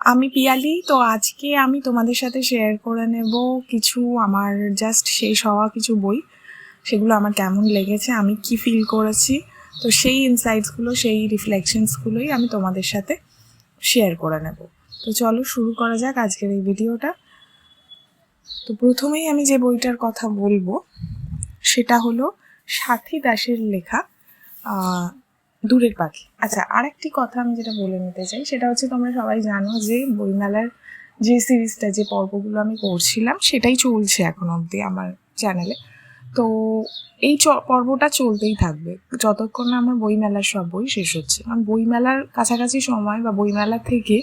আমি পিয়ালি, তো আজকে আমি তোমাদের সাথে শেয়ার করে নেব কিছু আমার জাস্ট শেষ হওয়া কিছু বই। সেগুলো আমার কেমন লেগেছে, আমি কি ফিল করেছি, তো সেই ইনসাইটসগুলো সেই রিফ্লেকশনসগুলোই আমি তোমাদের সাথে শেয়ার করে নেব। তো চলো শুরু করা যাক আজকের এই ভিডিওটা তো প্রথমেই আমি যে বইটার কথা বলব, সেটা হলো সাথী দাসের লেখা দূরের পাখি। আচ্ছা আরেকটি কথা আমি যেটা বলে নিতে চাই, সেটা হচ্ছে তোমরা সবাই জানো যে বইমেলার যে সিরিজটা, যে পর্বগুলো আমি করছিলাম সেটাই চলছে এখন অবধি আমার চ্যানেলে। তো এই পর্বটা চলতেই থাকবে। যতক্ষণ না আমার বইমেলার সব বই শেষ হচ্ছে। কারণ বইমেলার কাছাকাছি সময় বা বইমেলা থেকে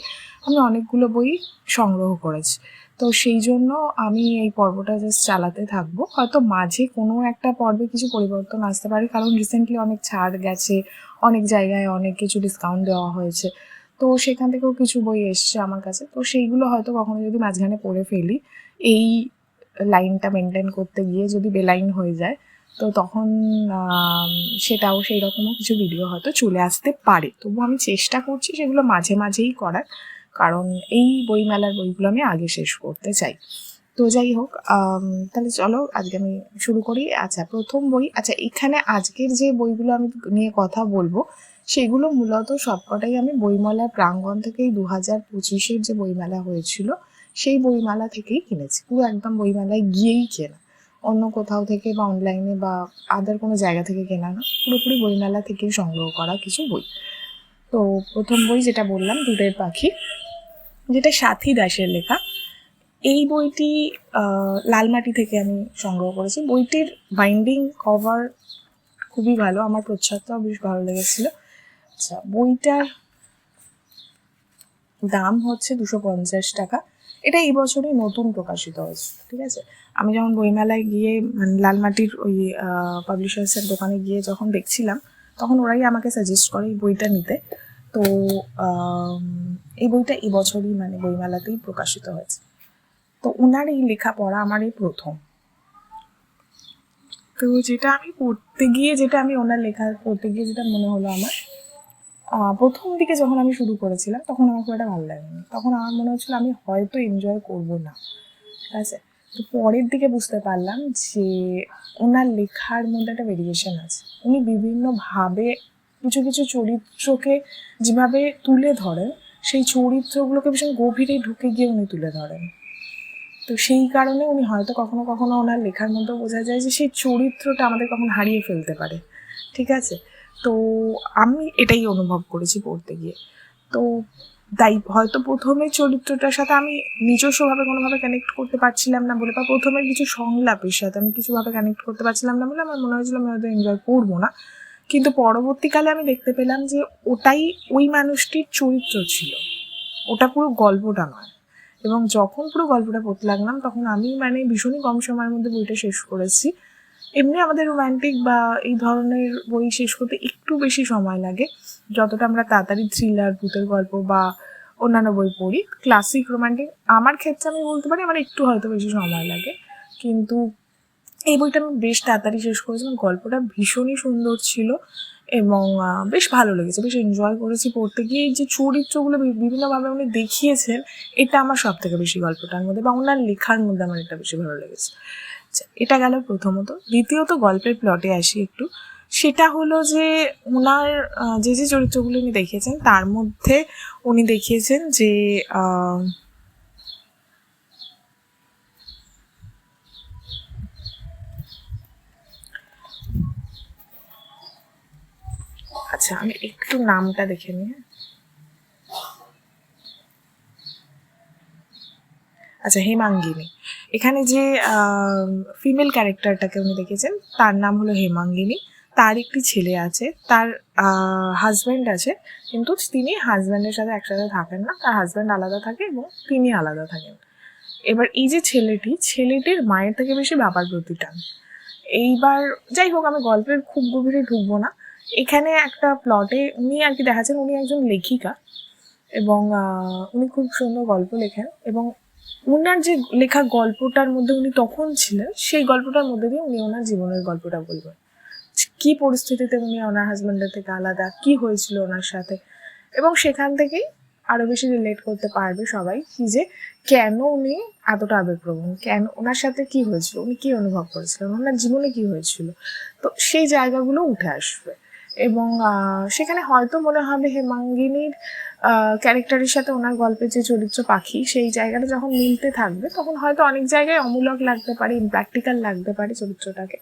আমি অনেকগুলো বই সংগ্রহ করেছি। তো সেই জন্য আমি এই পর্বটা জাস্ট চালাতে থাকব। হয়তো মাঝে কোনো একটা পর্বে কিছু পরিবর্তন আসতে পারে, কারণ রিসেন্টলি অনেক ছাড় গেছে, অনেক জায়গায় অনেক কিছু ডিসকাউন্ট দেওয়া হয়েছে। তো সেখান থেকেও কিছু বই এসছে আমার কাছে। তো সেইগুলো হয়তো কখনো যদি মাঝখানে পড়ে ফেলি, এই লাইনটা মেনটেন করতে গিয়ে যদি বেলাইন হয়ে যায়, তো তখন সেটাও সেই রকমও কিছু ভিডিও হয়তো চলে আসতে পারে। তবু আমি চেষ্টা করছি সেগুলো মাঝে মাঝেই করার। কারণ এই বইমেলার বইগুলো আমি আগে শেষ করতে চাই। তো যাই হোক তাহলে চলো আজকে আমি শুরু করি। আচ্ছা প্রথম বই আচ্ছা এখানে আজকের যে বইগুলো আমি নিয়ে কথা বলব, সেগুলো মূলত সবকটাই আমি বইমেলা প্রাঙ্গণ থেকেই দু হাজার পঁচিশের যে বইমেলা হয়েছিল, সেই বইমেলা থেকেই কিনেছি। পুরো একদম বইমেলায় গিয়েই কেনা। অন্য কোথাও থেকে বা অনলাইনে বা আদার কোনো জায়গা থেকে কেনা না, পুরোপুরি বইমেলা থেকেই সংগ্রহ করা কিছু বই। তো প্রথম বই যেটা বললাম, দুধের পাখি। যেটা সাথী দাসের লেখা। এই বইটি লালমাটি থেকে আমি সংগ্রহ করেছি। বইটির বাইন্ডিং কভার খুবই ভালো, আমার প্রচ্ছদটাও বেশ ভালো লেগেছিল। আচ্ছা বইটার দাম হচ্ছে দুশো পঞ্চাশ টাকা। এটা এই বছরই নতুন প্রকাশিত হয়েছে, ঠিক আছে? আমি যখন বইমেলায় গিয়ে মানে লালমাটির ওই পাবলিশার্সের দোকানে গিয়ে যখন দেখছিলাম, তখন ওরাই আমাকে সাজেস্ট করে এই বইটা নিতে। তো এই বইটা এবছরই মানে বইমেলাতেই প্রকাশিত হয়েছে। তো ওনার এই লেখা পড়া আমার এই প্রথম। তো যেটা আমি পড়তে গিয়ে, যেটা আমি ওনার লেখা পড়তে গিয়ে যেটা মনে হলো আমার প্রথম দিকে যখন আমি শুরু করেছিলাম, তখন আমার খুব একটা ভালো লাগেনি। তখন আমার মনে হচ্ছিল আমি হয়তো এনজয় করব না। ঠিক আছে? তো পরের দিকে বুঝতে পারলাম যে, ওনার লেখার মধ্যে একটা ভেরিয়েশন আছে। উনি বিভিন্নভাবে কিছু কিছু চরিত্রকে যেভাবে তুলে ধরেন, সেই চরিত্রগুলোকে ভীষণ গভীরে ঢুকে গিয়ে উনি তুলে ধরেন। তো সেই কারণে উনি হয়তো কখনো কখনো ওনার লেখার মধ্যে বোঝা যায় যে সেই চরিত্রটা আমাদের কখন হারিয়ে ফেলতে পারে। ঠিক আছে? তো আমি এটাই অনুভব করেছি পড়তে গিয়ে। তো তাই হয়তো প্রথমে চরিত্রটার সাথে আমি নিজস্বভাবে কোনোভাবে কানেক্ট করতে পারছিলাম না বলে, বা প্রথমে কিছু সংলাপের সাথে আমি কিছুভাবে কানেক্ট করতে পারছিলাম না বলে আমার মনে হয়েছিল আমি হয়তো এনজয় করব না। কিন্তু পরবর্তীকালে আমি দেখতে পেলাম যে ওটাই ওই মানুষটির চরিত্র ছিল। ওটা পুরো গল্পটা নয়। এবং যখন পুরো গল্পটা পড়তে লাগলাম, তখন আমি মানে ভীষণই কম সময়ের মধ্যে বইটা শেষ করেছি। এমনি আমাদের রোম্যান্টিক বা এই ধরনের বই শেষ করতে একটু বেশি সময় লাগে। যতটা আমরা তাড়াতাড়ি থ্রিলার ভূতের গল্প বা অন্যান্য বই পড়ি ক্লাসিক রোম্যান্টিক আমার ক্ষেত্রে আমি বলতে পারি আমার একটু হয়তো বেশি সময় লাগে। কিন্তু এই বইটা আমি বেশ তাড়াতাড়ি শেষ করেছিলাম। গল্পটা ভীষণই সুন্দর ছিল এবং বেশ ভালো লেগেছে। বেশ এনজয় করেছি পড়তে। গিয়ে যে চরিত্রগুলো বিভিন্নভাবে উনি দেখিয়েছেন এটা আমার সব থেকে বেশি গল্পটার মধ্যে বা ওনার লেখার মধ্যে আমার এটা বেশি ভালো লেগেছে। আচ্ছা, এটা গেল প্রথমত। দ্বিতীয়ত গল্পের প্লটে আসি একটু। সেটা হলো যে ওনার যে যে চরিত্রগুলো উনি দেখিয়েছেন তার মধ্যে উনি দেখিয়েছেন যে আচ্ছা আমি একটু নামটা দেখে নিই হ্যাঁ। আচ্ছা হেমাঙ্গিনী। এখানে যে ফিমেল ক্যারেক্টারটাকে উনি দেখেছেন, তার নাম হলো হেমাঙ্গিনী। তার একটি ছেলে আছে, তার হাজব্যান্ড আছে, কিন্তু তিনি হাজব্যান্ডের সাথে একসাথে থাকেন না। তার হাজব্যান্ড আলাদা থাকে এবং তিনি আলাদা থাকেন। এবার এই যে ছেলেটি, ছেলেটির মায়ের থেকে বেশি বাবার প্রতি টান। এইবার, যাই হোক, আমি গল্পের খুব গভীরে ঢুকবো না। এখানে একটা প্লটে উনি আর কি দেখাচ্ছেন, উনি একজন লেখিকা এবং উনি খুব সুন্দর গল্প লেখেন এবং উনার যে লেখা গল্পটার মধ্যে উনি তখন ছিলেন, সেই গল্পটার মধ্যে দিয়ে উনি ওনার জীবনের গল্পটা বলবেন। কি পরিস্থিতিতে উনি ওনার হাজব্যান্ডের থেকে আলাদা, কি হয়েছিল ওনার সাথে? এবং সেখান থেকেই আরও বেশি রিলেট করতে পারবে সবাই কি যে কেন উনি এতটা আবেগপ্রবণ, কেন ওনার সাথে কি হয়েছিল, উনি কি অনুভব করেছিলেন, ওনার জীবনে কি হয়েছিল? তো সেই জায়গাগুলো উঠে আসবে। এবং সেখানে হয়তো মনে হবে হেমাঙ্গিনীর ক্যারেক্টারের সাথে ওনার গল্পের যে চরিত্র পাখি, সেই জায়গাটা যখন মিলতে থাকবে, তখন হয়তো অনেক জায়গায় অমূলক লাগতে পারে ইম্প্র্যাকটিক্যাল লাগতে পারে চরিত্রটাকে।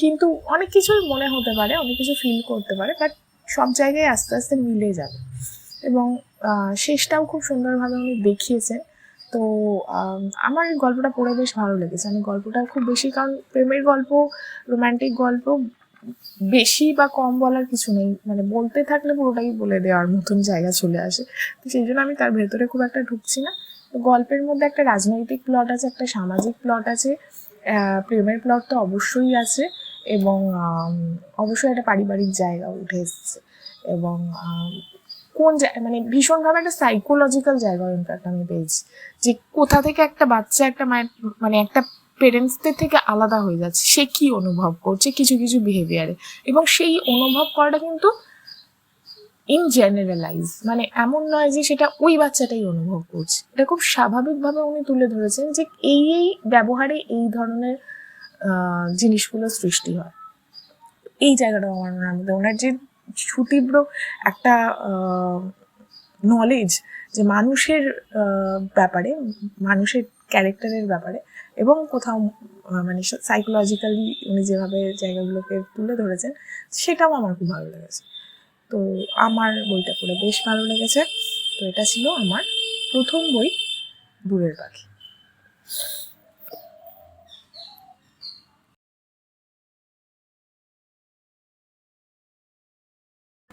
কিন্তু অনেক কিছুই মনে হতে পারে, অনেক কিছু ফিল করতে পারে বাট সব জায়গায় আস্তে আস্তে মিলে যাবে। এবং শেষটাও খুব সুন্দরভাবে উনি দেখিয়েছেন। তো আমার গল্পটা পড়ে বেশ ভালো লেগেছে। আমি গল্পটা খুব বেশি, কারণ প্রেমের গল্প রোম্যান্টিক গল্প বেশি বা কম বলার কিছু নেই। মানে বলতে থাকলে পুরোটাই বলে দেওয়ার মতন জায়গা চলে আসে। তো সেই জন্য আমি তার ভেতরে খুব একটা ঢুকছি না। তো গল্পের মধ্যে একটা রাজনৈতিক প্লট আছে, একটা সামাজিক প্লট আছে। প্রেমের প্লট তো অবশ্যই আছে এবং অবশ্যই একটা পারিবারিক জায়গা উঠে এসছে। এবং কোন মানে ভীষণভাবে একটা সাইকোলজিক্যাল জায়গা ইনফ্যাক্ট আমি পেয়েছি। যে কোথা থেকে একটা বাচ্চা, একটা মায়ের মানে একটা পেরেন্টসদের থেকে আলাদা হয়ে যাচ্ছে। সে কি অনুভব করছে? কিছু কিছু বিহেভিয়ারে এবং সেই অনুভব করাটা কিন্তু ইন জেনারেলাইজ মানে এমন নয় যে সেটা ওই বাচ্চাটাই অনুভব করছে। এটা খুব স্বাভাবিকভাবে উনি তুলে ধরেছেন যে এই এই ব্যবহারে এই ধরনের জিনিসগুলো সৃষ্টি হয়। এই জায়গাটা আমার ওনার মধ্যে ওনার যে সুতীব্র একটা নলেজ যে মানুষের ব্যাপারে, মানুষের ক্যারেক্টারের ব্যাপারে এবং কোথাও মানে সাইকোলজিক্যালি উনি যেভাবে জায়গাগুলোকে তুলে ধরেছেন, সেটাও আমার খুব ভালো লেগেছে। তো আমার বইটা পড়ে বেশ ভালো লেগেছে। তো এটা ছিল আমার প্রথম বই, দূরের পাখি।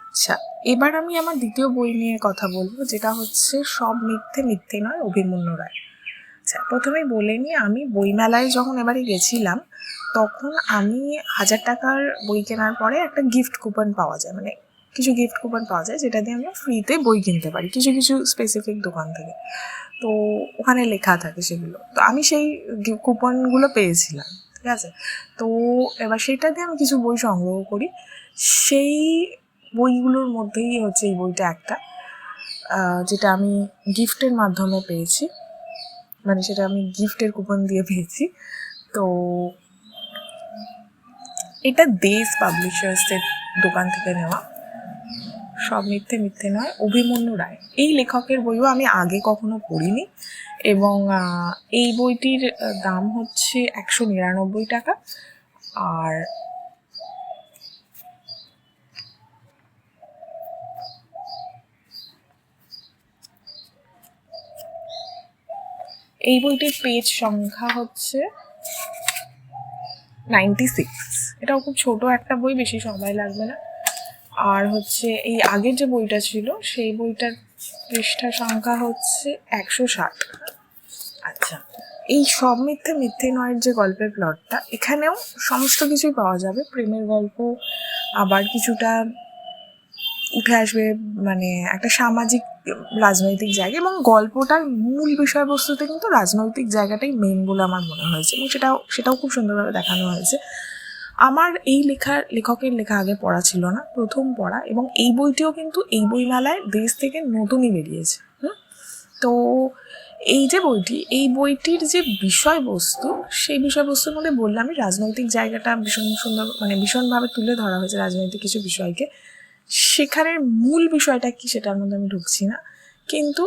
আচ্ছা এবার আমি আমার দ্বিতীয় বই নিয়ে কথা বলব, যেটা হচ্ছে সব মিথ্যে মিথ্যে নয়, অভিমন্যু রায়। আচ্ছা প্রথমেই বলে নিই আমি বইমেলায় যখন এবারে গেছিলাম, তখন আমি হাজার টাকার বই কেনার পরে একটা গিফট কুপন পাওয়া যায়। মানে কিছু গিফট কুপন পাওয়া যায়, যেটা দিয়ে আমরা ফ্রিতে বই কিনতে পারি, কিছু কিছু স্পেসিফিক দোকান থেকে। তো ওখানে লেখা থাকে সেগুলো। তো আমি সেই কুপনগুলো পেয়েছিলাম, ঠিক আছে? তো এবার সেটা দিয়ে আমি কিছু বই সংগ্রহ করি। সেই বইগুলোর মধ্যেই হচ্ছে এই বইটা একটা যেটা আমি গিফটের মাধ্যমে পেয়েছি। মানে সেটা আমি গিফটের কুপন দিয়ে পেয়েছি। তো এটা দেশ পাবলিশার্সের দোকান থেকে নেওয়া। সব মিথ্যে মিথ্যে নয়, অভিমন্যু রায়। এই লেখকের বইও আমি আগে কখনো পড়িনি এবং এই বইটির দাম হচ্ছে একশো নিরানব্বই টাকা। আর এই বইটির পেজ সংখ্যা হচ্ছে নাইনটি সিক্স এটাও খুব ছোট একটা বই বেশি সময় লাগবে না। আর হচ্ছে এই আগের যে বইটা ছিল সেই বইটার পৃষ্ঠা সংখ্যা হচ্ছে একশো ষাট। আচ্ছা। এই সব মিথ্যে মিথ্যে নয়ের যে গল্পের প্লটটা এখানেও সমস্ত কিছুই পাওয়া যাবে। প্রেমের গল্প আবার কিছুটা উঠে আসবে মানে একটা সামাজিক রাজনৈতিক জায়গা এবং গল্পটার মূল বিষয়বস্তুতে কিন্তু রাজনৈতিক জায়গাটাই মেন বলে আমার মনে হয়েছে এবং সেটাও সেটাও খুব সুন্দরভাবে দেখানো হয়েছে আমার এই লেখার, লেখকের লেখা আগে পড়া ছিল না, প্রথম পড়া এবং এই বইটিও কিন্তু এই বইমেলায় দেশ থেকে নতুনই বেরিয়েছে? তো এই যে বইটি, এই বইটির যে বিষয়বস্তু, সেই বিষয়বস্তুর মধ্যে বললামই রাজনৈতিক জায়গাটা ভীষণ সুন্দর মানে ভীষণভাবে তুলে ধরা হয়েছে রাজনৈতিক কিছু বিষয়কে সেখানের মূল বিষয়টা কি সেটার মধ্যে আমি ঢুকছি না। কিন্তু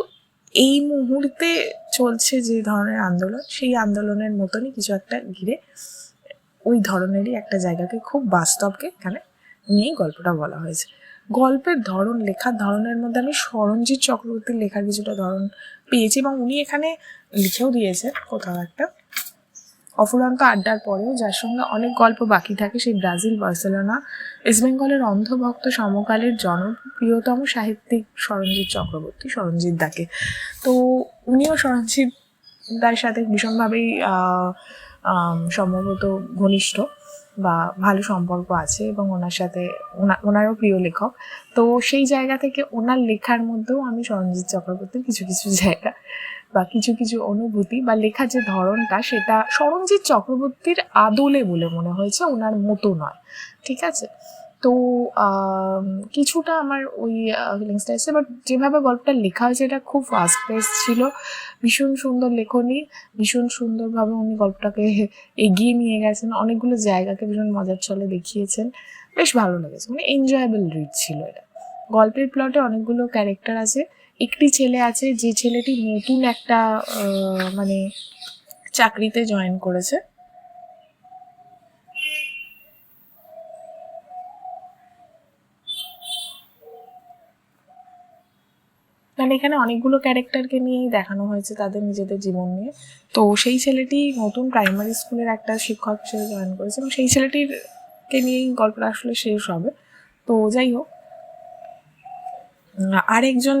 এই মুহূর্তে চলছে যে ধরনের আন্দোলন, সেই আন্দোলনের মতনই কিছু একটা ঘিরে ওই ধরনেরই একটা জায়গাকে খুব বাস্তবকে এখানে নিয়েই গল্পটা বলা হয়েছে। গল্পের ধরন, লেখার ধরনের মধ্যে আমি সরঞ্জিৎ চক্রবর্তীর লেখার কিছুটা ধরন পেয়েছি এবং উনি এখানে লিখেও দিয়েছেন কোথাও একটা। অফুরন্ত আড্ডার পরেও যার সঙ্গে অনেক গল্প বাকি থাকে সেই ব্রাজিল বার্সেলোনা ইস্ট বেঙ্গলের অন্ধভক্ত সমকালের জনপ্রিয়তম সাহিত্যিক সরঞ্জিৎ চক্রবর্তী সরঞ্জিৎ দাকে। তো উনিও সরঞ্জিৎ দার সাথে ভীষণভাবেই সম্ভবত ঘনিষ্ঠ বা ভালো সম্পর্ক আছে এবং ওনার সাথে, ওনা- ওনারও প্রিয় লেখক। তো সেই জায়গা থেকে ওনার লেখার মধ্যেও আমি সরঞ্জিৎ চক্রবর্তীর কিছু কিছু জায়গা বা কিছু কিছু অনুভূতি বা লেখার যে ধরনটা, সেটা সরঞ্জিৎ চক্রবর্তীর আদলে বলে মনে হয়েছে, ওনার মতো নয়। ঠিক আছে? তো কিছুটা আমার ওই ফিলিংসটা এসেছে বাট যেভাবে গল্পটা লেখা হয়েছে, এটা খুব ফাস্ট পেস ছিল। ভীষণ সুন্দর লেখনী, ভীষণ সুন্দরভাবে উনি গল্পটাকে এগিয়ে নিয়ে গেছেন, অনেকগুলো জায়গাকে ভীষণ মজার ছলে দেখিয়েছেন। বেশ ভালো লেগেছে মানে এনজয়েবল রিড ছিল এটা। গল্পের প্লটে অনেকগুলো ক্যারেক্টার আছে একটি ছেলে আছে, যে ছেলেটি নতুন একটা মানে চাকরিতে জয়েন করেছে। মানে এখানে অনেকগুলো ক্যারেক্টারকে নিয়েই দেখানো হয়েছে তাদের নিজেদের জীবন নিয়ে। তো সেই ছেলেটি নতুন প্রাইমারি স্কুলের একটা শিক্ষক হিসেবে জয়েন করেছে এবং সেই ছেলেটির কে নিয়েই গল্পটা আসলে শেষ হবে। তো যাই হোক উম, আরেকজন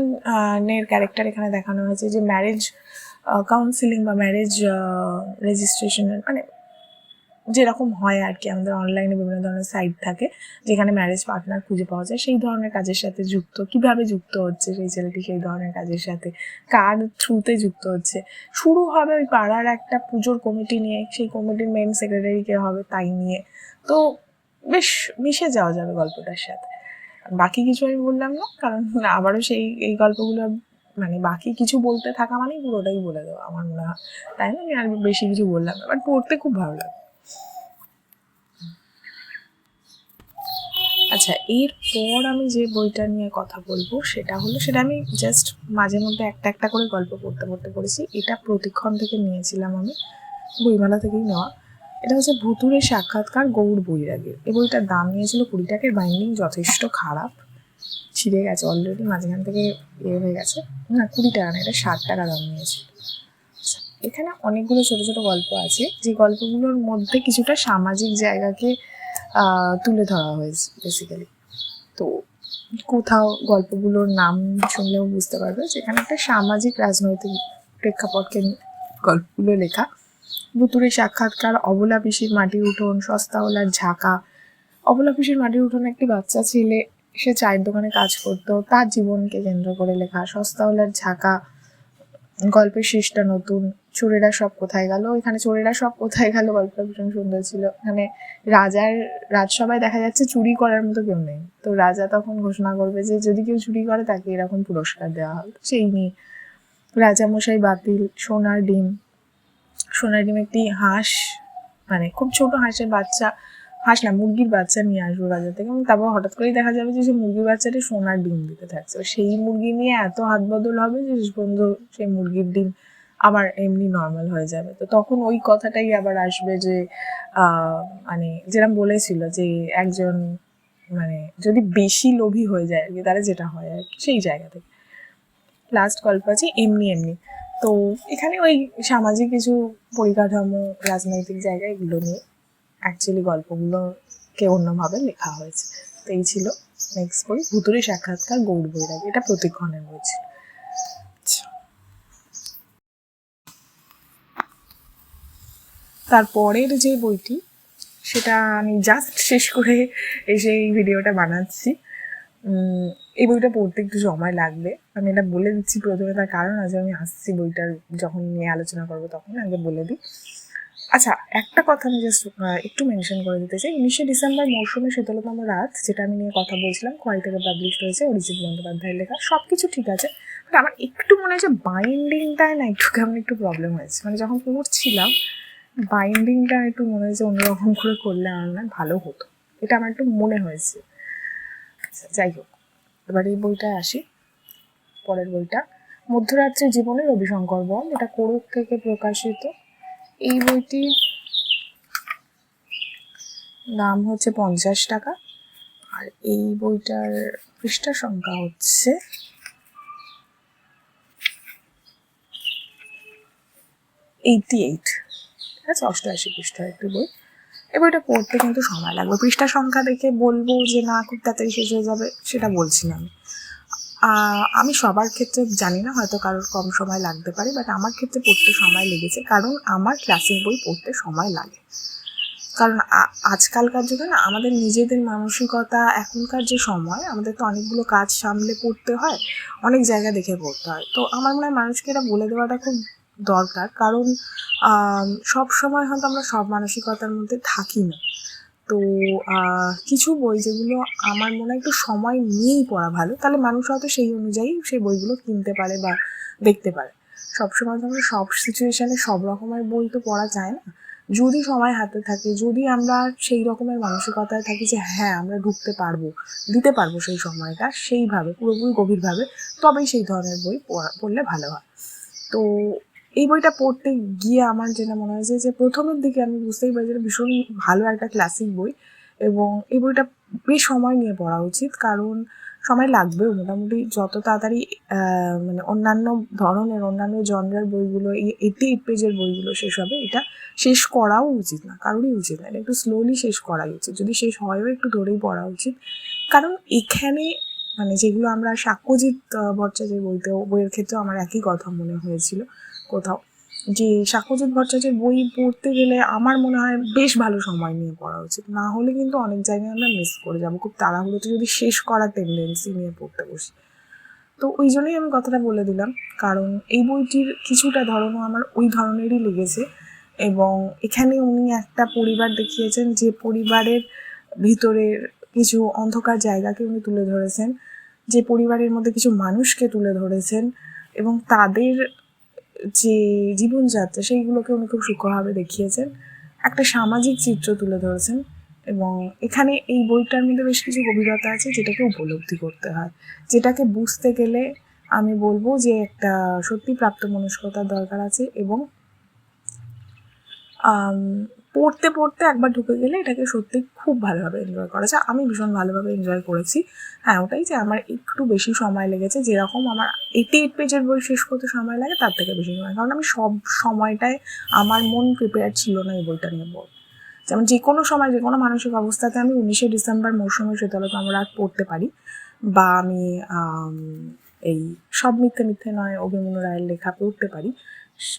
নের ক্যারেক্টার এখানে দেখানো হয়েছে যে ম্যারেজ কাউন্সিলিং বা ম্যারেজ রেজিস্ট্রেশনের মানে যেরকম হয় আর কি। আমাদের অনলাইনে বিভিন্ন ধরনের সাইট থাকে যেখানে ম্যারেজ পার্টনার খুঁজে পাওয়া যায়। সেই ধরনের কাজের সাথে যুক্ত। কীভাবে যুক্ত হচ্ছে সেই ছেলেটি সেই ধরনের কাজের সাথে? কার থ্রুতে যুক্ত হচ্ছে? শুরু হবে ওই পাড়ার একটা পুজোর কমিটি নিয়ে। সেই কমিটির মেন সেক্রেটারি কে হবে তাই নিয়ে। তো বেশ মিশে যাওয়া যাবে গল্পটার সাথে। বাকি কিছু আমি বললাম না, কারণ আবারও সেই, এই গল্পগুলো মানে বাকি কিছু বলতে থাকা মানেই পুরোটাই বলে দেবো আমার মনে হয়। তাই না? আমি আর বেশি কিছু বললাম না বাট পড়তে খুব ভালো লাগে। আচ্ছা এরপর আমি যে বইটা নিয়ে কথা বলব, সেটা হলো, সেটা আমি জাস্ট মাঝে মধ্যে একটা একটা করে গল্প পড়তে পড়তে পড়েছি। এটা প্রতিক্ষণ থেকে নিয়েছিলাম আমি, বইমেলা থেকেই নেওয়া। এটা হচ্ছে ভুতুরে সাক্ষাৎকার গৌড় বৈরাগীর। এই বইটার দাম নিয়েছিল কুড়ি টাকার বাইন্ডিং যথেষ্ট খারাপ। ছিঁড়ে গেছে অলরেডি মাঝখান থেকে ইয়ে হয়ে গেছে। না কুড়ি টাকা না এটা ষাট টাকা দাম নিয়েছে। আচ্ছা, এখানে অনেকগুলো ছোট ছোট গল্প আছে। যে গল্পগুলোর মধ্যে কিছুটা সামাজিক জায়গাকে তুলে ধরা হয়েছে বেসিক্যালি তো কোথাও গল্পগুলোর নাম শুনলেও বুঝতে পারবে। যেখানে একটা সামাজিক রাজনৈতিক প্রেক্ষাপটকে গল্পগুলো লেখা। ভুতুরে সাক্ষাৎকার, অবলা পিসির মাটির উঠোন সস্তাওয়ালার ঝাঁকা। অবলা পিসির মাটির উঠোন একটি বাচ্চা ছেলে, সে চায়ের দোকানে কাজ করতো, তার জীবনকে কেন্দ্র করে লেখা সস্তাওয়ালার ঝাঁকা, গল্পের শেষটা নতুন, চোরেরা সব কোথায় গেল? এখানে চোরেরা সব কোথায় গেল? গল্পটা ভীষণ সুন্দর ছিল। এখানে রাজার রাজসভায় দেখা যাচ্ছে চুরি করার মতো কেউ নেই। তো রাজা তখন ঘোষণা করবে যে, যদি কেউ চুরি করে, তাকে এরকম পুরস্কার দেওয়া হবে। সেই নিয়ে রাজামশাই বাতিল, সোনার ডিম সোনার ডিম একটি হাঁস মানে খুব ছোট হাঁসের বাচ্চা, হাঁস না, মুরগির বাচ্চা নিয়ে আসব বাজার থেকে। এবং তারপর হঠাৎ করেই দেখা যাবে যে সেই মুরগির বাচ্চাটি সোনার ডিম দিতে থাকছে। সেই মুরগি নিয়ে এত হাত বদল হবে যে শেষ পর্যন্ত সেই মুরগির ডিম আবার এমনি নর্মাল হয়ে যাবে। তো তখন ওই কথাটাই আবার আসবে যে মানে যেরকম বলেছিল যে একজন মানে যদি বেশি লোভী হয়ে যায় আর কি, তাহলে যেটা হয় আর কি, সেই জায়গা থেকে। লাস্ট গল্প আছে, এমনি এমনি। তো এখানে ওই সামাজিক কিছু পরিকাঠামো রাজনৈতিক জায়গা এগুলো নিয়ে অ্যাকচুয়ালি গল্পগুলোকে অন্যভাবে লেখা হয়েছে। তো এই ছিল নেক্সট বই ভুতুরে সাক্ষাৎকার গৌড় বৈরাগ। এটা প্রতিক্ষণের বই ছিল আচ্ছা। তারপরের যে বইটি সেটা আমি জাস্ট শেষ করে এসে এই ভিডিওটা বানাচ্ছি। এই বইটা পড়তে একটু সময় লাগবে। আমি এটা বলে দিচ্ছি প্রথমে, তার কারণ আছে আমি আসছি বইটার যখন নিয়ে আলোচনা করব তখন আগে বলে দিই। আচ্ছা একটা কথা আমি জাস্ট একটু মেনশন করে দিতে চাই। উনিশে ডিসেম্বর মৌসুমে শীতলতম রাত, যেটা আমি নিয়ে কথা বলছিলাম খোয়াই থেকে পাবলিশ হয়েছে অরিজিৎ বন্দ্যোপাধ্যায়ের লেখা সব কিছু ঠিক আছে। বাট আমার একটু মনে হয়েছে বাইন্ডিংটায় না একটু কেমন একটু প্রবলেম হয়েছে। মানে যখন পড়ছিলাম বাইন্ডিংটা একটু মনে হয়েছে অন্যরকম করে করলে আমার হয় ভালো হতো। এটা আমার একটু মনে হয়েছে। যাই হোক, এবার এই বইটায় আসি, পরের বইটা। মধ্যরাত্রির জীবনে রবিশঙ্কর বল, এটা কোরক থেকে প্রকাশিত। এই বইটির দাম হচ্ছে পঞ্চাশ টাকা, আর এই বইটার পৃষ্ঠা সংখ্যা হচ্ছে এইটি এইট ঠিক আছে অষ্টআশি পৃষ্ঠার একটি বই। এই বইটা পড়তে কিন্তু সময় লাগবে। পৃষ্ঠা সংখ্যা দেখে বলব যে না, খুব তাড়াতাড়ি শেষ হয়ে যাবে সেটা বলছি না আমি। আমি সবার ক্ষেত্রে জানি না, হয়তো কারোর কম সময় লাগতে পারে বাট আমার ক্ষেত্রে পড়তে সময় লেগেছে, কারণ আমার ক্লাসিক বই পড়তে সময় লাগে। কারণ আজকালকার যুগে না, আমাদের নিজেদের মানসিকতা, এখনকার যে সময়, আমাদের তো অনেকগুলো কাজ সামলে পড়তে হয়, অনেক জায়গা দেখে পড়তে হয়। তো আমার মনে হয় মানুষকে এটা বলে দেওয়াটা খুব দরকার। কারণ সব সময় হয়তো আমরা সব মানসিকতার মধ্যে থাকি না। তো কিছু বই যেগুলো আমার মনে হয় একটু সময় নিয়েই পড়া ভালো, তাহলে মানুষ হয়তো সেই অনুযায়ী সেই বইগুলো কিনতে পারে বা দেখতে পারে। সবসময় তো আমরা সব সিচুয়েশানে সব রকমের বই তো পড়া যায় না। যদি সময় হাতে থাকে, যদি আমরা সেই রকমের মানসিকতায় থাকি যে হ্যাঁ আমরা ঢুকতে পারব, দিতে পারব সেই সময়টা সেইভাবে, পুরোপুরি গভীরভাবে, তবেই সেই ধরনের বই পড়া- পড়লে ভালো হয়। তো এই বইটা পড়তে গিয়ে আমার যেটা মনে হয়েছে যে প্রথমের দিকে আমি বুঝতেই পারি যে এটা ভীষণ ভালো একটা ক্লাসিক বই এবং এই বইটা বেশ সময় নিয়ে পড়া উচিত, কারণ সময় লাগবেও। মোটামুটি যত তাড়াতাড়ি মানে অন্যান্য ধরনের, অন্যান্য জনরার বইগুলো, এই এইটি এইট পেজের বইগুলো শেষ হবে, এটা শেষ করাও উচিত না, কারোরই উচিত না। এটা একটু স্লোলি শেষ করাই উচিত, যদি শেষ হয়ও একটু ধরেই পড়া উচিত। কারণ এখানে মানে যেগুলো আমরা সাক্ষ্যজিৎ ভট্টাচার্যের বইতেও, বইয়ের ক্ষেত্রেও আমার একই কথা মনে হয়েছিল। কোথাও। যে সাক্ষ্যজিৎ ভট্টাচার্যের বই পড়তে গেলে আমার মনে হয় বেশ ভালো সময় নিয়ে পড়া উচিত। না হলে কিন্তু অনেক জায়গায় আমরা মিস করে যাব। খুব তাড়াহুড়োতে যদি শেষ করার টেন্ডেন্সি নিয়ে পড়তে বসি। তো ওই জন্যই আমি কথাটা বলে দিলাম। কারণ এই বইটির কিছুটা ধরনও আমার ওই ধরনেরই লেগেছে। এবং এখানে উনি একটা পরিবার দেখিয়েছেন, যে পরিবারের ভিতরের কিছু অন্ধকার জায়গাকে উনি তুলে ধরেছেন। যে পরিবারের মধ্যে কিছু মানুষকে তুলে ধরেছেন। এবং তাদের যে জীবনযাত্রা সেইগুলোকে উনি খুব সূক্ষ্মভাবে দেখিয়েছেন। একটা সামাজিক চিত্র তুলে ধরেছেন এবং এখানে এই বইটার মধ্যে বেশ কিছু গভীরতা আছে যেটাকে উপলব্ধি করতে হয়। যেটাকে বুঝতে গেলে আমি বলব যে একটা সত্যি প্রাপ্ত মনস্কতার দরকার আছে এবং পড়তে পড়তে একবার ঢুকে গেলে এটাকে সত্যি খুব ভালোভাবে এনজয় করা যায়। আমি ভীষণ ভালোভাবে এনজয় করেছি। হ্যাঁ ওটাই যে আমার একটু বেশি সময় লেগেছে, যেরকম আমার এইটি এইট পেজের বই শেষ করতে সময় লাগে, তার থেকে বেশি সময়। কারণ আমি সব সময়টায় আমার মন প্রিপেয়ার ছিল না এই বইটা নিয়ে বল যেমন যে কোনো সময় যে কোনো মানসিক অবস্থাতে আমি উনিশে ডিসেম্বর মৌসুমে শীতলতা আমরা পড়তে পারি। বা আমি, এই সব মিথ্যে মিথ্যে নয়, অভিমন্যু রায়ের লেখা পড়তে পারি।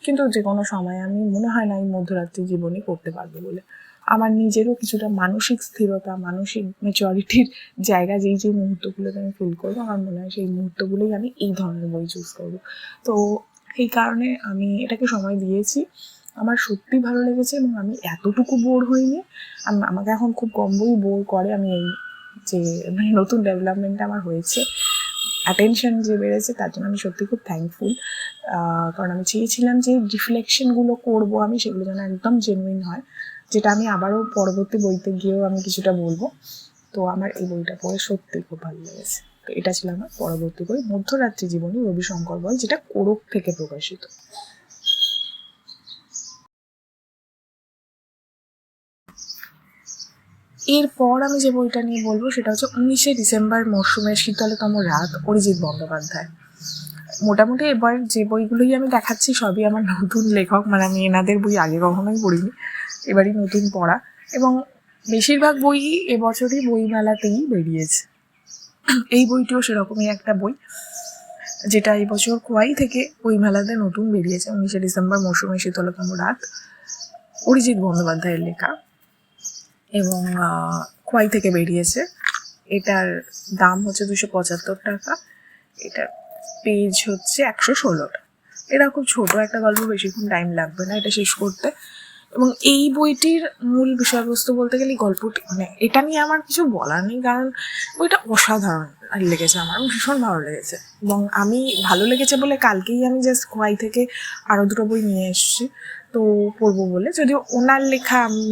কিন্তু যে কোনো সময় আমি মনে হয় না এই মধ্যরাত্রি জীবনে করতে পারব বলে। আমার নিজেরও কিছুটা মানসিক স্থিরতা, মানসিক ম্যাচুরিটির জায়গা যেই যেই মুহূর্তগুলোতে আমি ফিল করব, আমার মনে হয় সেই মুহূর্তগুলোই আমি এই ধরনের বই চুজ করব। তো এই কারণে আমি এটাকে সময় দিয়েছি। আমার সত্যি ভালো লেগেছে এবং আমি এতটুকু বোর হইনি। আম- আমাকে এখন খুব কম বই বোর করে আমি এই যে মানে নতুন ডেভেলপমেন্ট আমার হয়েছে। অ্যাটেনশন যে বেড়েছে, তার জন্য আমি সত্যি খুব থ্যাঙ্কফুল কারণ আমি চেয়েছিলাম যে রিফ্লেকশনগুলো করব আমি, সেগুলো যেন একদম জেনুইন হয়, যেটা আমি আবারও পরবর্তী বইতে গিয়েও আমি কিছুটা বলব। তো আমার এই বইটা পড়ে সত্যি খুব ভালো লেগেছে। তো এটা ছিল আমার পরবর্তী বই, মধ্যরাত্রি জীবনী রবিশঙ্কর বই যেটা কোরক থেকে প্রকাশিত। এরপর আমি যে বইটা নিয়ে বলব, সেটা হচ্ছে উনিশে ডিসেম্বর মরশুমের শীতলতম রাত, অরিজিৎ বন্দ্যোপাধ্যায়। মোটামুটি এবার যে বইগুলোই আমি দেখাচ্ছি, সবই আমার নতুন লেখক মানে আমি এনাদের বই আগে কখনোই পড়িনি, এবারই নতুন পড়া। এবং বেশিরভাগ বই এবছরই বইমেলাতেই বেরিয়েছে। এই বইটিও সেরকমই একটা বই, যেটা এই বছর কোয়াই থেকে বইমেলাতে নতুন বেরিয়েছে, উনিশে ডিসেম্বর মৌসুমে শীতলতম রাত, অরিজিৎ বন্দ্যোপাধ্যায়ের লেখা। এবং খোয়াই থেকে বেরিয়েছে। এটার দাম হচ্ছে দুশো পঁচাত্তর টাকা। এটার পেজ হচ্ছে একশো ষোলোটা এটা খুব ছোট একটা গল্প, বেশিক্ষণ টাইম লাগবে না। এটা শেষ করতে। এবং এই বইটির মূল বিষয়বস্তু বলতে গেলে গল্পটি মানে এটা নিয়ে আমার কিছু বলার নেই, কারণ বইটা অসাধারণ লেগেছে আমার ভীষণ ভালো লেগেছে। এবং আমি ভালো লেগেছে বলে কালকেই আমি জাস্ট খোয়াই থেকে আরও দুটো বই নিয়ে এসেছি, তো পড়ব বলে। যদিও ওনার লেখা আমি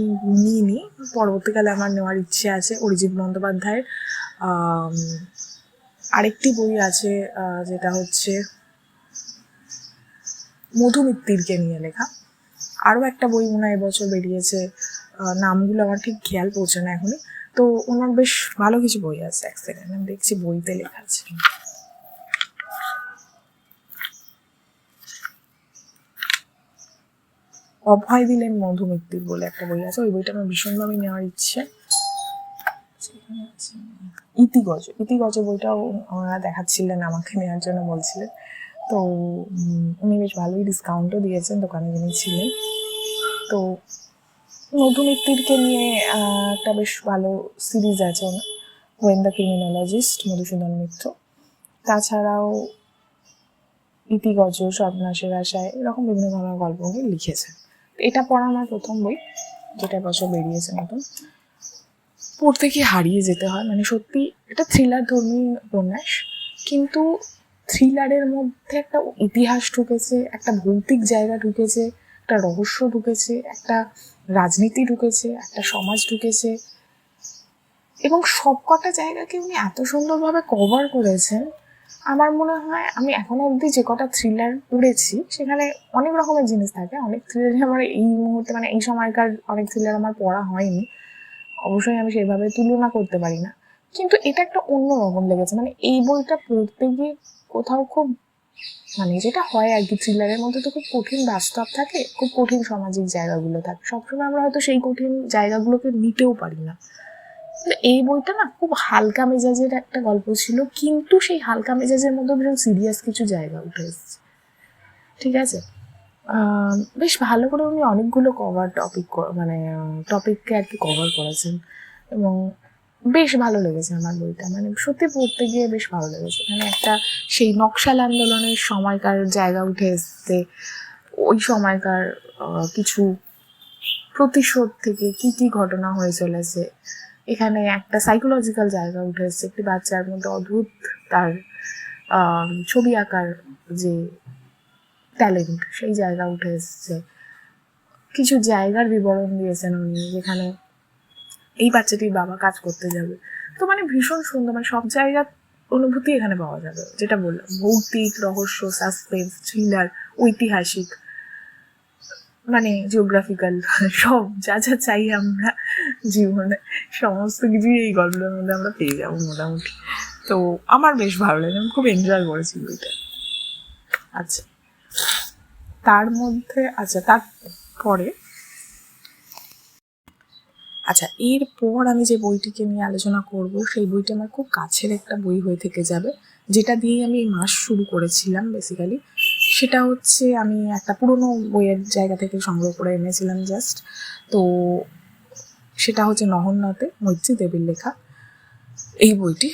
নিইনি, পরবর্তীকালে আমার নেওয়ার ইচ্ছে আছে, অরিজিৎ বন্দ্যোপাধ্যায়ের। আরেকটি বই আছে যেটা হচ্ছে মধুমিত্তিরকে নিয়ে লেখা। আরও একটা বই মনে হয় এবছর বেরিয়েছে। নামগুলো আমার ঠিক খেয়াল পড়ছে না এখনই। তো ওনার বেশ ভালো কিছু বই আছে এক সেকেন্ড আমি দেখছি বইতে লেখা আছে অভয় দিলেন মধুমিত্তির বলে একটা বই আছে। ওই বইটা আমার ভীষণভাবে নেওয়ার ইচ্ছে। ইতিগজ। ইতিগজ বইটাও ওনারা দেখাচ্ছিলেন, আমাকে নেওয়ার জন্য বলছিলেন। তো উনি বেশ ভালোই ডিসকাউন্টও দিয়েছেন, দোকানে যিনি ছিলেন। তো মধুমিত্তিরকে নিয়ে একটা বেশ ভালো সিরিজ আছে ওনার ওয়েন দ্য ক্রিমিনোলজিস্ট মধুসূদন মিত্র। তাছাড়াও ইতিগজ স্বপ্নাশের আশায়, এরকম বিভিন্ন ধরনের গল্প উনি লিখেছেন। এটা পড়া আমার প্রথম বই, যেটা বছর বেরিয়েছে নতুন। পড়তে গিয়ে হারিয়ে যেতে হয় মানে সত্যি এটা থ্রিলার ধর্মী উপন্যাস, কিন্তু থ্রিলারের মধ্যে একটা ইতিহাস ঢুকেছে, একটা ভৌতিক জায়গা ঢুকেছে একটা রহস্য ঢুকেছে, একটা রাজনীতি ঢুকেছে, একটা সমাজ ঢুকেছে। এবং সব কটা জায়গাকে উনি এত সুন্দরভাবে কভার করেছেন, আমার মনে হয় আমি এখনও অবধি যে কটা থ্রিলার পড়েছি, সেখানে অনেক রকমের জিনিস থাকে। অনেক থ্রিলার আমার এই মুহূর্তে মানে এই সময়কার অনেক থ্রিলার আমার পড়া হয়নি। অবশ্যই আমি সেভাবে তুলনা করতে পারি না। কিন্তু এটা একটা অন্য রকম লেগেছে। মানে এই বইটা পড়তে গিয়ে কোথাও খুব মানে যেটা হয় আর কি থ্রিলারের মধ্যে তো খুব কঠিন বাস্তব থাকে, খুব কঠিন সামাজিক জায়গাগুলো থাকে। সবসময় আমরা হয়তো সেই কঠিন জায়গাগুলোকে নিতেও পারি না। এই বইটা না খুব হালকা মেজাজের একটা গল্প ছিল, কিন্তু সেই হালকা মেজাজের মধ্যে ভীষণ সিরিয়াস কিছু জায়গা উঠে এসেছে। ঠিক আছে? বেশ ভালো করে উনি অনেকগুলো কভার টপিক মানে টপিককে আর কি কভার করেছেন। এবং বেশ ভালো লেগেছে আমার বইটা। মানে সত্যি পড়তে গিয়ে বেশ ভালো লেগেছে। মানে একটা সেই নকশাল আন্দোলনের সময়কার জায়গা উঠে এসছে। ওই সময়কার কিছু প্রতিশোধ থেকে কি কি ঘটনা হয়ে চলেছে। এখানে একটা সাইকোলজিক্যাল জায়গা উঠে এসছে। একটি বাচ্চার মধ্যে অদ্ভুত তার ছবি আঁকার যে ট্যালেন্ট সেই জায়গা উঠে এসছে। কিছু জায়গার বিবরণ দিয়েছেন উনি, যেখানে এই বাচ্চাটির বাবা কাজ করতে যাবে, তো মানে ভীষণ সুন্দর মানে সব জায়গার অনুভূতি এখানে পাওয়া যাবে। যেটা বললাম, ভৌতিক, রহস্য সাসপেন্স থ্রিলার ঐতিহাসিক মানে জিওগ্রাফিক্যাল সব যা যা চাই আমরা জীবনে, সমস্ত কিছুই এই গল্পের মধ্যে আমরা পেয়ে যাব মোটামুটি। তো আমার বেশ ভালো লাগে আমি খুব এনজয় করেছি বইটা। আচ্ছা তার মধ্যে আচ্ছা তারপরে আচ্ছা এরপর আমি যে বইটিকে নিয়ে আলোচনা করব, সেই বইটি আমার খুব কাছের একটা বই হয়ে থেকে যাবে, যেটা দিয়েই আমি এই মাস শুরু করেছিলাম বেসিক্যালি সেটা হচ্ছে আমি একটা পুরনো বইয়ের জায়গা থেকে সংগ্রহ করে এনেছিলাম জাস্ট তো সেটা হচ্ছে নহন্যতে মৈত্রী দেবীর লেখা। এই বইটি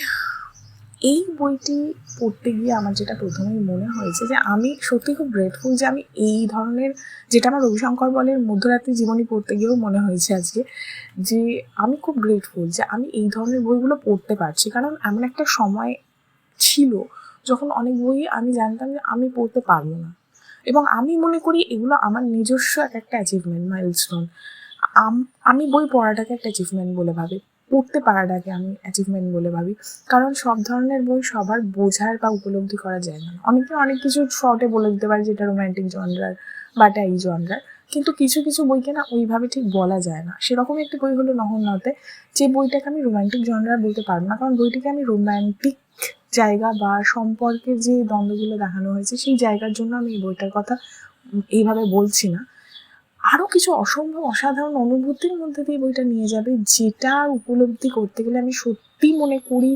এই বইটি পড়তে গিয়ে আমার যেটা প্রথমেই মনে হয়েছে যে আমি সত্যি খুব গ্রেটফুল যে আমি এই ধরনের যেটা আমার রবিশঙ্কর বলের মধ্যরাত্রি জীবনী পড়তে গিয়েও মনে হয়েছে আজকে, যে আমি খুব গ্রেটফুল যে আমি এই ধরনের বইগুলো পড়তে পারছি। কারণ এমন একটা সময় ছিল যখন অনেক বই আমি জানতাম যে আমি পড়তে পারব না। এবং আমি মনে করি এগুলো আমার নিজস্ব এক একটা অ্যাচিভমেন্ট মাইলস্টোন আমি বই পড়াটাকে একটা অ্যাচিভমেন্ট বলে ভাবি। পড়তে পারাটাকে আমি অ্যাচিভমেন্ট বলে ভাবি। কারণ সব ধরনের বই সবার বোঝার বা উপলব্ধি করা যায় না। অনেকে অনেক কিছু শর্টে বলে দিতে পারে যেটা রোম্যান্টিক জনরার বা এটা এই জনরার কিন্তু কিছু কিছু বইকে না ওইভাবে ঠিক বলা যায় না। সেরকমই একটি বই হলো নহন্যতে যে বইটাকে আমি রোম্যান্টিক জনরার বলতে পারব না। কারণ বইটিকে আমি রোম্যান্টিক জায়গা বা সম্পর্কের যে দ্বন্দ্বগুলো দেখানো হয়েছে, সেই জায়গার জন্য আমি এই বইটার কথা এইভাবে বলছি না। আরও কিছু অসম্ভব অসাধারণ অনুভূতির মধ্যে দিয়ে বইটা নিয়ে যাবে, যেটা উপলব্ধি করতে গেলে আমি সত্যি মনে করি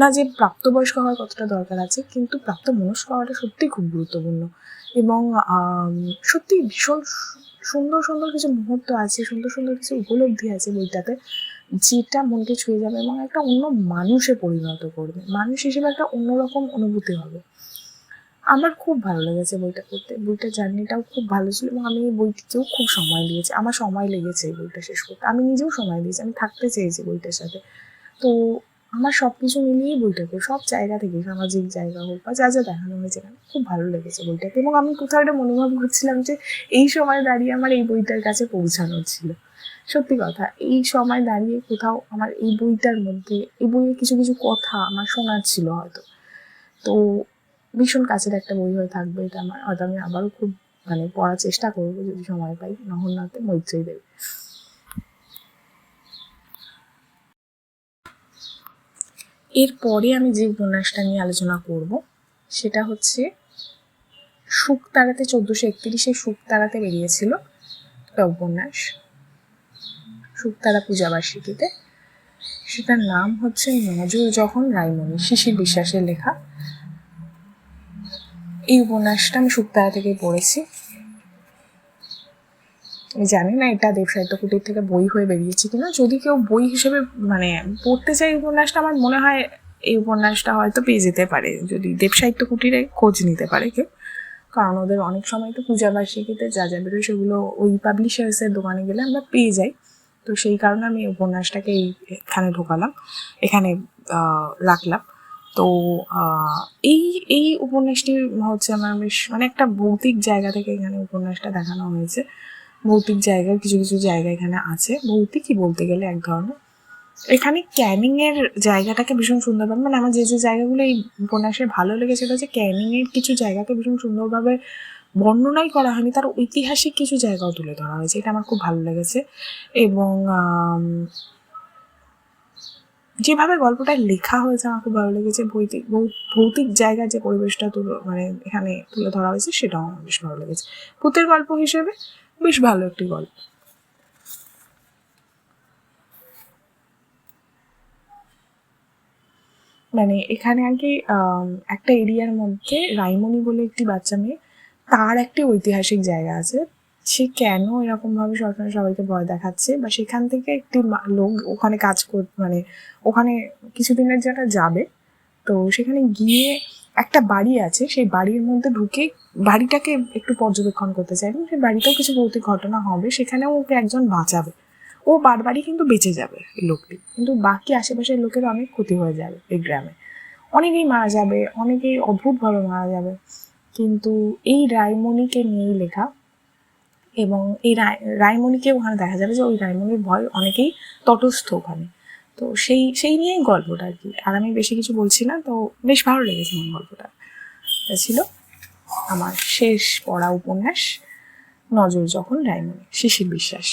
না যে প্রাপ্তবয়স্ক হওয়ার কতটা দরকার আছে, কিন্তু প্রাপ্ত মনস্ক হওয়াটা সত্যি খুব গুরুত্বপূর্ণ। এবং সত্যি ভীষণ সুন্দর সুন্দর কিছু মুহূর্ত আছে, সুন্দর সুন্দর কিছু উপলব্ধি আছে বইটাতে, যেটা মনকে ছুঁয়ে যাবে এবং একটা অন্য মানুষে পরিণত করবে। মানুষ হিসেবে একটা অন্যরকম অনুভূতি হবে। আমার খুব ভালো লেগেছে বইটা পড়তে। বইটার জার্নিটাও খুব ভালো ছিল এবং আমি এই বইটিকেও খুব সময় দিয়েছি। আমার সময় লেগেছে এই বইটা শেষ করতে। আমি নিজেও সময় দিয়েছি, আমি থাকতে চেয়েছি বইটার সাথে। তো আমার সব কিছু মিলিয়ে বইটাকে সব জায়গা থেকে সামাজিক জায়গা হোক বা যা যা দেখানো হয়েছে এখানে খুব ভালো লেগেছে বইটাকে। এবং আমি কোথাও একটা মনোভাব করছিলাম যে এই সময় দাঁড়িয়ে আমার এই বইটার কাছে পৌঁছানো ছিল। সত্যি কথা, এই সময় দাঁড়িয়ে কোথাও আমার এই বইটার মধ্যে, এই বইয়ের কিছু কিছু কথা আমার শোনার ছিল হয়তো। তো ভীষণ কাছের একটা বই হয়ে থাকবে এটা আমার। হয়তো আমি আবারও খুব মানে পড়ার চেষ্টা করব যদি সময় পাই। নহন্যতে মৈত্রী দেবী এরপরে আমি যে উপন্যাসটা নিয়ে আলোচনা করব, সেটা হচ্ছে সুখ তারাতে চোদ্দোশো একত্রিশে সুখ তারাতে বেরিয়েছিল একটা উপন্যাস, শুকতারা পূজাবার্ষিকীতে সেটার নাম হচ্ছে নজর যখন রায়মণি শিশির বিশ্বাসের লেখা এই উপন্যাসটা আমি শুকতারা থেকে পড়েছি। জানি না এটা দেব সাহিত্য কুটির থেকে বই হয়ে বেরিয়েছে কিনা। যদি কেউ বই হিসেবে মানে পড়তে চাই উপন্যাসটা, আমার মনে হয় এই উপন্যাসটা হয়তো পেয়ে যেতে পারে। যদি দেব সাহিত্য কুটিরে খোঁজ নিতে পারে কেউ। কারণ ওদের অনেক সময় তো পূজাবার্ষিকীতে যা যা বেরোয় সেগুলো ওই পাবলিশার্সের দোকানে গেলে আমরা পেয়ে যাই। তো সেই কারণে আমি উপন্যাসটাকে এই এখানে ঢোকালাম। এখানে রাখলাম। তো এই এই উপন্যাসটি হচ্ছে আমার বেশ মানে একটা ভৌতিক জায়গা থেকে এখানে উপন্যাসটা দেখানো হয়েছে। ভৌতিক জায়গার কিছু কিছু জায়গা এখানে আছে। ভৌতিকই বলতে গেলে এক ধরনের। এখানে ক্যানিং এর জায়গাটাকে ভীষণ সুন্দরভাবে মানে আমার যে যে জায়গাগুলো এই উপন্যাসে ভালো লেগেছে সেটা হচ্ছে এর কিছু জায়গাকে ভীষণ সুন্দরভাবে বর্ণনাই করা হয়নি। তার ঐতিহাসিক কিছু জায়গাও তুলে ধরা হয়েছে। এটা আমার খুব ভালো লেগেছে। এবং যেভাবে গল্পটা লেখা হয়েছে আমার খুব ভালো লেগেছে, ভৌতিক ভৌতিক জায়গার যে পরিবেশটা তুলে মানে এখানে তুলে ধরা হয়েছে, সেটাও আমার বেশ ভালো লেগেছে। ভূতের গল্প হিসেবে বেশ ভালো একটি গল্প। মানে এখানে আর কি একটা এরিয়ার মধ্যে রাইমনি বলে একটি বাচ্চা মেয়ে, তার একটি ঐতিহাসিক জায়গা আছে। সে কেন এরকম ভাবে সবসময় সবাইকে ভয় দেখাচ্ছে? বা সেখান থেকে একটি লোক ওখানে কাজ কর মানে ওখানে কিছুদিনের জন্য যাবে। তো সেখানে গিয়ে একটা বাড়ি আছে, সেই বাড়ির মধ্যে ঢুকে বাড়িটাকে একটু পর্যবেক্ষণ করতে চাই এবং সেই বাড়িতেও কিছু ভৌতিক ঘটনা হবে, সেখানেও ওকে একজন বাঁচাবে। ও বারবারই কিন্তু বেঁচে যাবে এই লোকটি। কিন্তু বাকি আশেপাশের লোকের অনেক ক্ষতি হয়ে যাবে এই গ্রামে। অনেকেই মারা যাবে, অনেকেই অদ্ভুতভাবে মারা যাবে। কিন্তু এই রায়মণিকে নিয়েই লেখা এবং এই রায় রায়মণিকে ওখানে দেখা যাবে যে ওই রায়মণির ভয় অনেকেই তটস্থ ওখানে। তো সেই সেই নিয়েই গল্পটা আর কি। আর আমি বেশি কিছু বলছি না, তো বেশ ভালো লেগেছে আমার গল্পটা। ছিল আমার শেষ পড়া উপন্যাস, নজর যখন রায়মণি, শিশির বিশ্বাস।